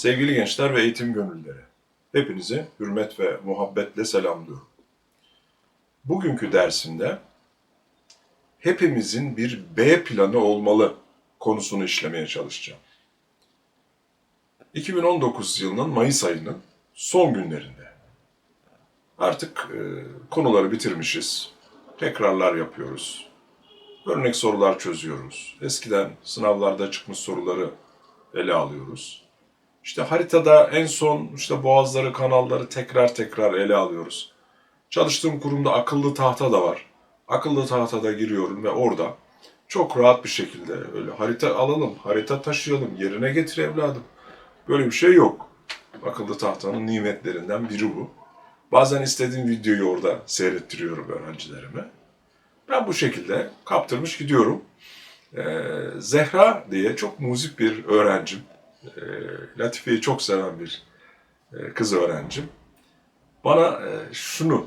Sevgili gençler ve eğitim gönülleri, hepinizi hürmet ve muhabbetle selamlıyorum. Bugünkü dersimde hepimizin bir B planı olmalı konusunu işlemeye çalışacağım. 2019 yılının Mayıs ayının son günlerinde. Artık e, konuları bitirmişiz. Tekrarlar yapıyoruz. Örnek sorular çözüyoruz. Eskiden sınavlarda çıkmış soruları ele alıyoruz. İşte haritada en son işte boğazları, kanalları tekrar tekrar ele alıyoruz. Çalıştığım kurumda akıllı tahta da var. Akıllı tahtada giriyorum ve orada çok rahat bir şekilde öyle harita alalım, harita taşıyalım, yerine getir evladım. Böyle bir şey yok. Akıllı tahtanın nimetlerinden biri bu. Bazen istediğim videoyu orada seyrettiriyorum öğrencilerime. Ben bu şekilde kaptırmış gidiyorum. Ee, Zehra diye çok muzip bir öğrencim. Ee, Latife'yi çok seven bir e, kız öğrencim. Bana e, şunu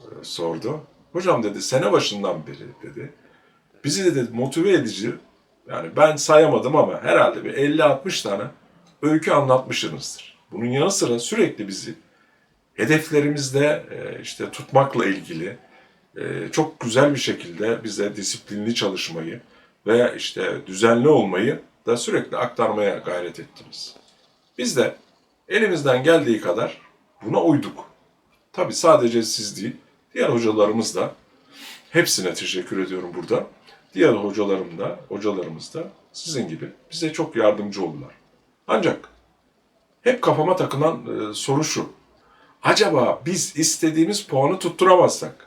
e, sordu. Hocam dedi sene başından beri dedi. Bizi de dedi motive edici yani ben sayamadım ama herhalde bir 50-60 tane öykü anlatmışsınızdır. Bunun yanı sıra sürekli bizi hedeflerimizde e, işte tutmakla ilgili e, çok güzel bir şekilde bize disiplinli çalışmayı ve işte düzenli olmayı da sürekli aktarmaya gayret ettiniz. Biz de elimizden geldiği kadar buna uyduk. Tabi sadece siz değil, diğer hocalarımız da hepsine teşekkür ediyorum burada. Diğer hocalarım da, hocalarımız da sizin gibi bize çok yardımcı oldular. Ancak hep kafama takılan e, soru şu. Acaba biz istediğimiz puanı tutturamazsak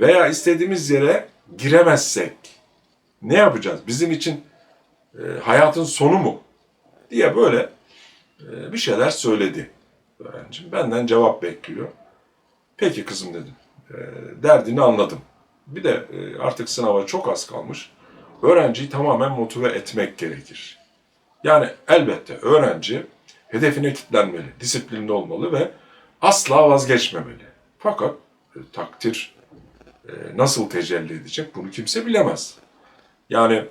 veya istediğimiz yere giremezsek ne yapacağız? Bizim için e, hayatın sonu mu? diye böyle e, bir şeyler söyledi öğrencim. Benden cevap bekliyor. Peki kızım dedim. E, derdini anladım. Bir de artık sınava çok az kalmış. Öğrenciyi tamamen motive etmek gerekir. Yani elbette öğrenci hedefine kilitlenmeli, disiplinli olmalı ve asla vazgeçmemeli. Fakat takdir nasıl tecelli edecek bunu kimse bilemez. Yani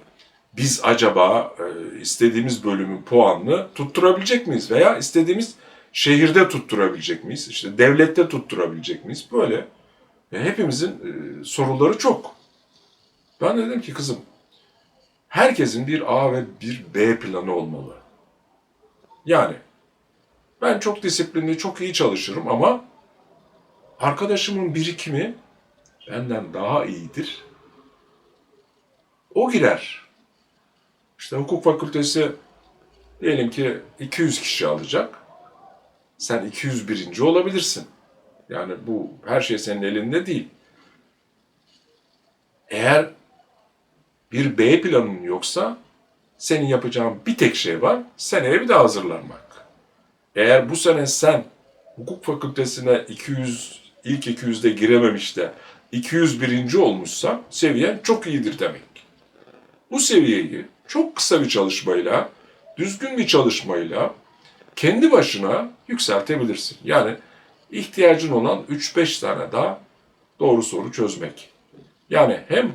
biz acaba e, istediğimiz bölümün puanını tutturabilecek miyiz veya istediğimiz şehirde tutturabilecek miyiz? İşte devlette tutturabilecek miyiz? Böyle e, hepimizin e, soruları çok. Ben de dedim ki kızım herkesin bir A ve bir B planı olmalı. Yani ben çok disiplinli, çok iyi çalışırım ama arkadaşımın birikimi benden daha iyidir. O girer. İşte hukuk fakültesi diyelim ki 200 kişi alacak. Sen 201. olabilirsin. Yani bu her şey senin elinde değil. Eğer bir B planın yoksa senin yapacağın bir tek şey var. Seneye bir daha hazırlanmak. Eğer bu sene sen hukuk fakültesine 200 ilk 200'de girememiş de 201. olmuşsa seviyen çok iyidir demek. Bu seviyeyi çok kısa bir çalışmayla, düzgün bir çalışmayla kendi başına yükseltebilirsin. Yani ihtiyacın olan 3-5 tane daha doğru soru çözmek. Yani hem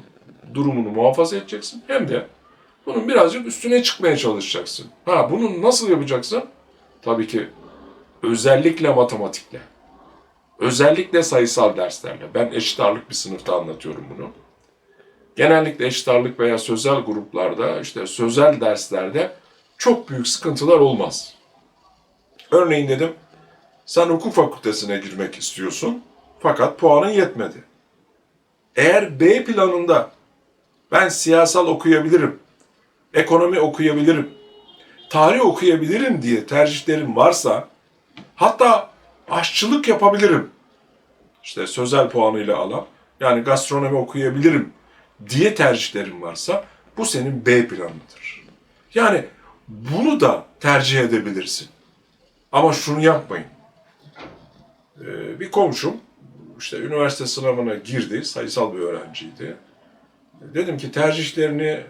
durumunu muhafaza edeceksin hem de bunun birazcık üstüne çıkmaya çalışacaksın. Ha bunu nasıl yapacaksın? Tabii ki özellikle matematikle. Özellikle sayısal derslerle. Ben eşit ağırlık bir sınıfta anlatıyorum bunu. Genellikle eşit veya sözel gruplarda, işte sözel derslerde çok büyük sıkıntılar olmaz. Örneğin dedim, sen hukuk fakültesine girmek istiyorsun fakat puanın yetmedi. Eğer B planında ben siyasal okuyabilirim, ekonomi okuyabilirim, tarih okuyabilirim diye tercihlerim varsa, hatta aşçılık yapabilirim, işte sözel puanıyla alan, yani gastronomi okuyabilirim diye tercihlerin varsa bu senin B planıdır. Yani bunu da tercih edebilirsin. Ama şunu yapmayın. Ee, bir komşum işte üniversite sınavına girdi, sayısal bir öğrenciydi. Dedim ki tercihlerini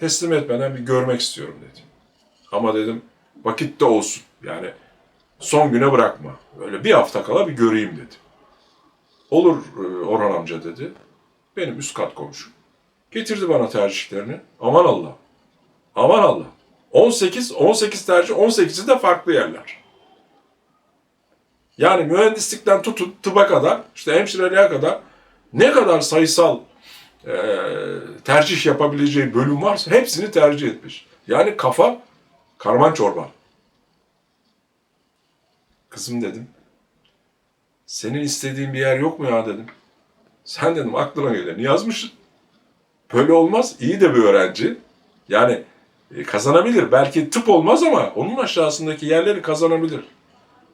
teslim etmeden bir görmek istiyorum dedim. Ama dedim vakitte olsun. Yani son güne bırakma. Öyle bir hafta kala bir göreyim dedim. Olur e, Orhan amca dedi. Benim üst kat komşum. Getirdi bana tercihlerini. Aman Allah. Aman Allah. 18, 18 tercih, 18'i de farklı yerler. Yani mühendislikten tutun tıba kadar, işte hemşireliğe kadar ne kadar sayısal e, tercih yapabileceği bölüm varsa hepsini tercih etmiş. Yani kafa karman çorba. Kızım dedim, senin istediğin bir yer yok mu ya dedim. Sen dedim aklına geleni yazmışsın. Böyle olmaz. İyi de bir öğrenci. Yani e, kazanabilir. Belki tıp olmaz ama onun aşağısındaki yerleri kazanabilir.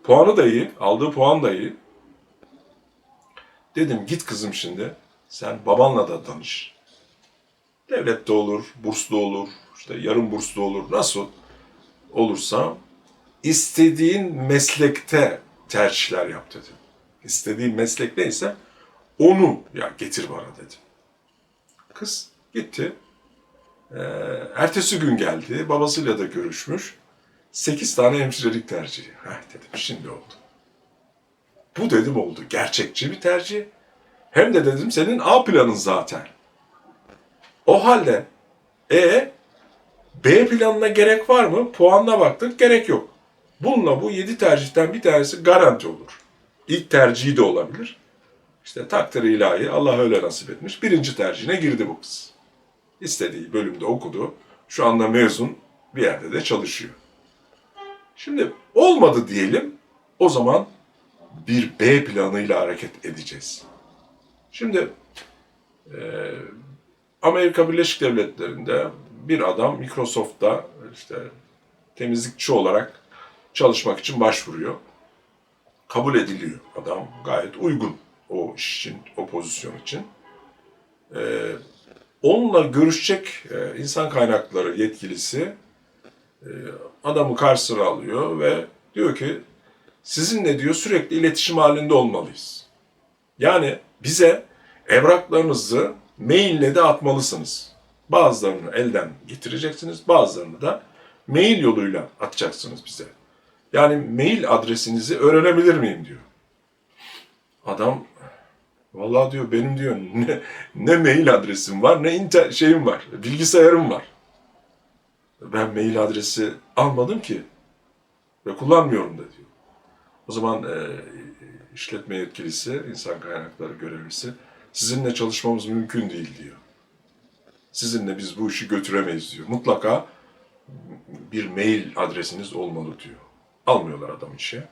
Puanı da iyi. Aldığı puan da iyi. Dedim git kızım şimdi. Sen babanla da danış. Devlette olur, burslu olur, işte yarım burslu olur. Nasıl olursa istediğin meslekte tercihler yap dedim. İstediğin meslek neyse onu ya getir bana dedim. Kız gitti. Ee, ertesi gün geldi. Babasıyla da görüşmüş. Sekiz tane hemşirelik tercihi. Heh dedim şimdi oldu. Bu dedim oldu. Gerçekçi bir tercih. Hem de dedim senin A planın zaten. O halde e B planına gerek var mı? Puanına baktık gerek yok. Bununla bu yedi tercihten bir tanesi garanti olur. İlk tercihi de olabilir. İşte takdir ilahi Allah öyle nasip etmiş. Birinci tercihine girdi bu kız. İstediği bölümde okudu. Şu anda mezun bir yerde de çalışıyor. Şimdi olmadı diyelim. O zaman bir B planıyla hareket edeceğiz. Şimdi e, Amerika Birleşik Devletleri'nde bir adam Microsoft'ta işte temizlikçi olarak çalışmak için başvuruyor. Kabul ediliyor. Adam gayet uygun o iş için, o pozisyon için. Ee, onunla görüşecek e, insan kaynakları yetkilisi e, adamı karşısına alıyor ve diyor ki sizinle diyor sürekli iletişim halinde olmalıyız. Yani bize evraklarınızı maille de atmalısınız. Bazılarını elden getireceksiniz, bazılarını da mail yoluyla atacaksınız bize. Yani mail adresinizi öğrenebilir miyim diyor. Adam vallahi diyor benim diyor ne, ne mail adresim var ne inter şeyim var, bilgisayarım var. Ben mail adresi almadım ki ve kullanmıyorum da diyor. O zaman e, işletme yetkilisi, insan kaynakları görevlisi sizinle çalışmamız mümkün değil diyor. Sizinle biz bu işi götüremeyiz diyor. Mutlaka bir mail adresiniz olmalı diyor. Almıyorlar adam işe.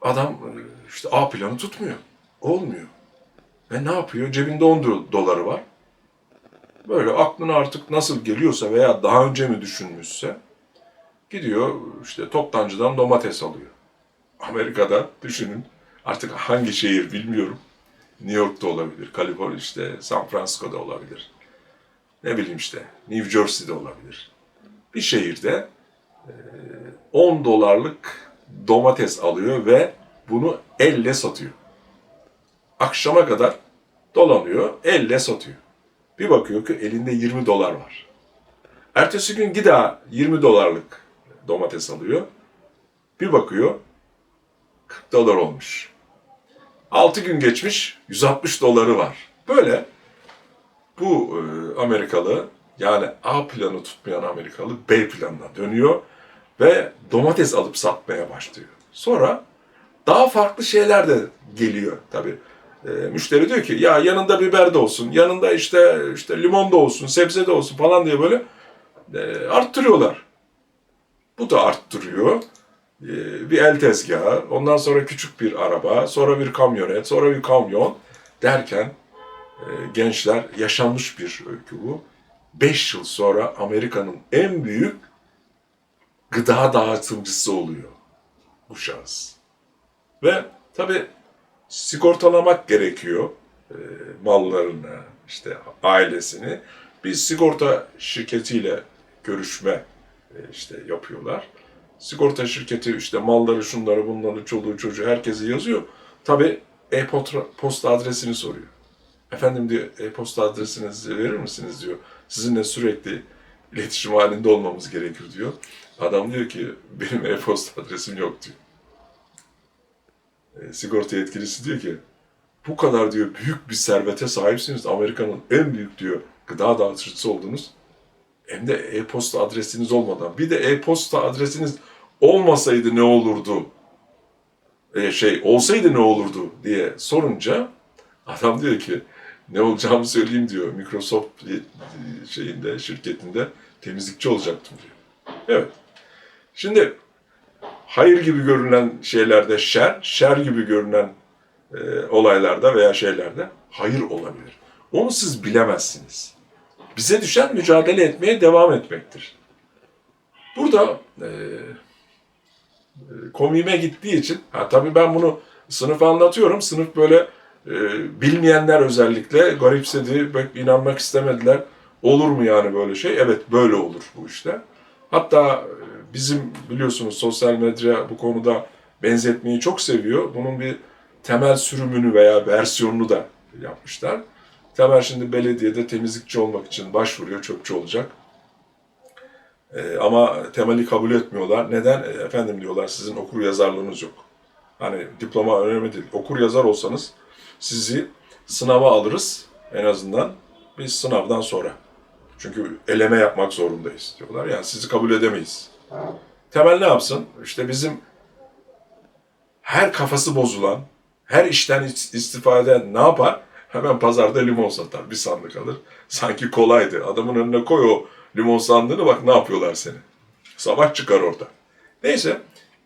Adam e, işte A planı tutmuyor. Olmuyor. Ve ne yapıyor? Cebinde 10 do- doları var. Böyle aklına artık nasıl geliyorsa veya daha önce mi düşünmüşse gidiyor işte toptancıdan domates alıyor. Amerika'da düşünün artık hangi şehir bilmiyorum. New York'ta olabilir, Kaliforniya işte San Francisco'da olabilir. Ne bileyim işte New Jersey'de olabilir. Bir şehirde e, 10 dolarlık domates alıyor ve bunu elle satıyor. Akşama kadar dolanıyor, elle satıyor. Bir bakıyor ki elinde 20 dolar var. Ertesi gün daha 20 dolarlık domates alıyor. Bir bakıyor 40 dolar olmuş. 6 gün geçmiş 160 doları var. Böyle bu e, Amerikalı yani A planı tutmayan Amerikalı B planına dönüyor ve domates alıp satmaya başlıyor. Sonra daha farklı şeyler de geliyor tabii. E, müşteri diyor ki ya yanında biber de olsun, yanında işte işte limon da olsun, sebze de olsun falan diye böyle e, arttırıyorlar. Bu da arttırıyor. E, bir el tezgahı, ondan sonra küçük bir araba, sonra bir kamyonet, sonra bir kamyon derken e, gençler yaşanmış bir öykü bu. 5 yıl sonra Amerika'nın en büyük gıda dağıtımcısı oluyor bu şahıs. Ve tabi sigortalamak gerekiyor e, mallarını, işte ailesini. Bir sigorta şirketiyle görüşme e, işte yapıyorlar. Sigorta şirketi işte malları, şunları, bunları, çoluğu, çocuğu herkesi yazıyor. Tabi e-posta adresini soruyor. Efendim diyor e-posta adresinizi verir misiniz diyor. Sizinle sürekli iletişim halinde olmamız gerekir diyor. Adam diyor ki benim e-posta adresim yok diyor. E, sigorta yetkilisi diyor ki bu kadar diyor büyük bir servete sahipsiniz. Amerika'nın en büyük diyor gıda dağıtıcısı oldunuz. Hem de e-posta adresiniz olmadan. Bir de e-posta adresiniz olmasaydı ne olurdu? E, şey olsaydı ne olurdu diye sorunca adam diyor ki ne olacağımı söyleyeyim diyor. Microsoft şeyinde şirketinde temizlikçi olacaktım diyor. Evet. Şimdi hayır gibi görünen şeylerde şer, şer gibi görünen e, olaylarda veya şeylerde hayır olabilir. Onu siz bilemezsiniz. Bize düşen mücadele etmeye devam etmektir. Burada e, e, komiğime gittiği için, ha tabii ben bunu sınıfa anlatıyorum. Sınıf böyle e, bilmeyenler özellikle garipsedi, inanmak istemediler. Olur mu yani böyle şey? Evet böyle olur bu işte. Hatta e, bizim biliyorsunuz sosyal medya bu konuda benzetmeyi çok seviyor. Bunun bir temel sürümünü veya versiyonunu da yapmışlar. Temel şimdi belediyede temizlikçi olmak için başvuruyor, çöpçü olacak. Ee, ama temeli kabul etmiyorlar. Neden? E, efendim diyorlar sizin okur yazarlığınız yok. Hani diploma önemli değil. Okur yazar olsanız sizi sınava alırız en azından biz sınavdan sonra. Çünkü eleme yapmak zorundayız diyorlar. Yani sizi kabul edemeyiz. Temel ne yapsın? İşte bizim her kafası bozulan, her işten istifa ne yapar? Hemen pazarda limon satar. Bir sandık alır. Sanki kolaydı. Adamın önüne koy o limon sandığını bak ne yapıyorlar seni. Sabah çıkar orada. Neyse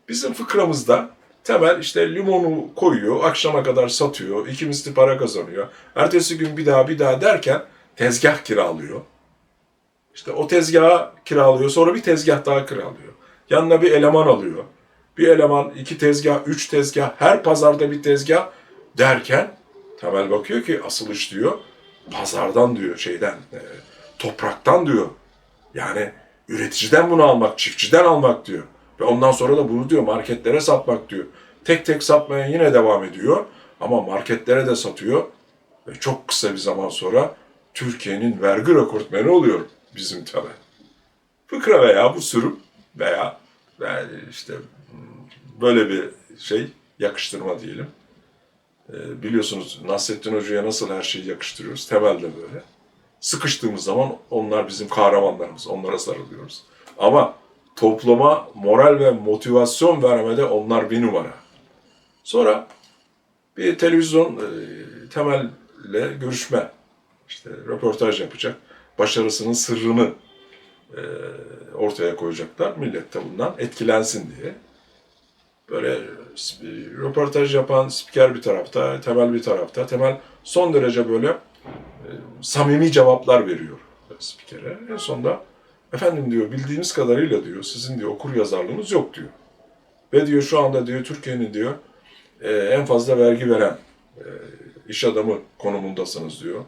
bizim fıkramızda temel işte limonu koyuyor, akşama kadar satıyor, iki misli para kazanıyor. Ertesi gün bir daha bir daha derken tezgah kiralıyor. İşte o tezgahı kiralıyor, sonra bir tezgah daha kiralıyor. Yanına bir eleman alıyor. Bir eleman, iki tezgah, üç tezgah, her pazarda bir tezgah derken Temel bakıyor ki asıl iş diyor pazardan diyor şeyden, e, topraktan diyor. Yani üreticiden bunu almak, çiftçiden almak diyor. Ve ondan sonra da bunu diyor marketlere satmak diyor. Tek tek satmaya yine devam ediyor ama marketlere de satıyor. Ve çok kısa bir zaman sonra Türkiye'nin vergi rekortmeni oluyor bizim temel. Fıkra veya bu sürüm veya yani işte böyle bir şey yakıştırma diyelim. Ee, biliyorsunuz Nasrettin Hoca'ya nasıl her şeyi yakıştırıyoruz. Temelde böyle. Sıkıştığımız zaman onlar bizim kahramanlarımız. Onlara sarılıyoruz. Ama topluma moral ve motivasyon vermede onlar bir numara. Sonra bir televizyon e, temelle görüşme, işte röportaj yapacak. Başarısının sırrını e, ortaya koyacaklar. Millet de bundan etkilensin diye. Böyle sp- röportaj yapan spiker bir tarafta, Temel bir tarafta. Temel son derece böyle e, samimi cevaplar veriyor spikere. En sonunda efendim diyor bildiğimiz kadarıyla diyor sizin diyor okur yazarlığınız yok diyor. Ve diyor şu anda diyor Türkiye'nin diyor e, en fazla vergi veren e, iş adamı konumundasınız diyor.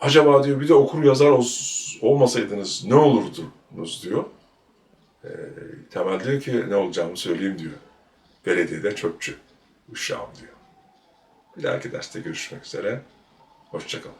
Acaba diyor bir de okur yazar ol- olmasaydınız ne olurdunuz diyor. E, Temel diyor ki ne olacağımı söyleyeyim diyor. Belediyede çöpçü uşağım diyor. Bir dahaki derste görüşmek üzere. Hoşçakalın.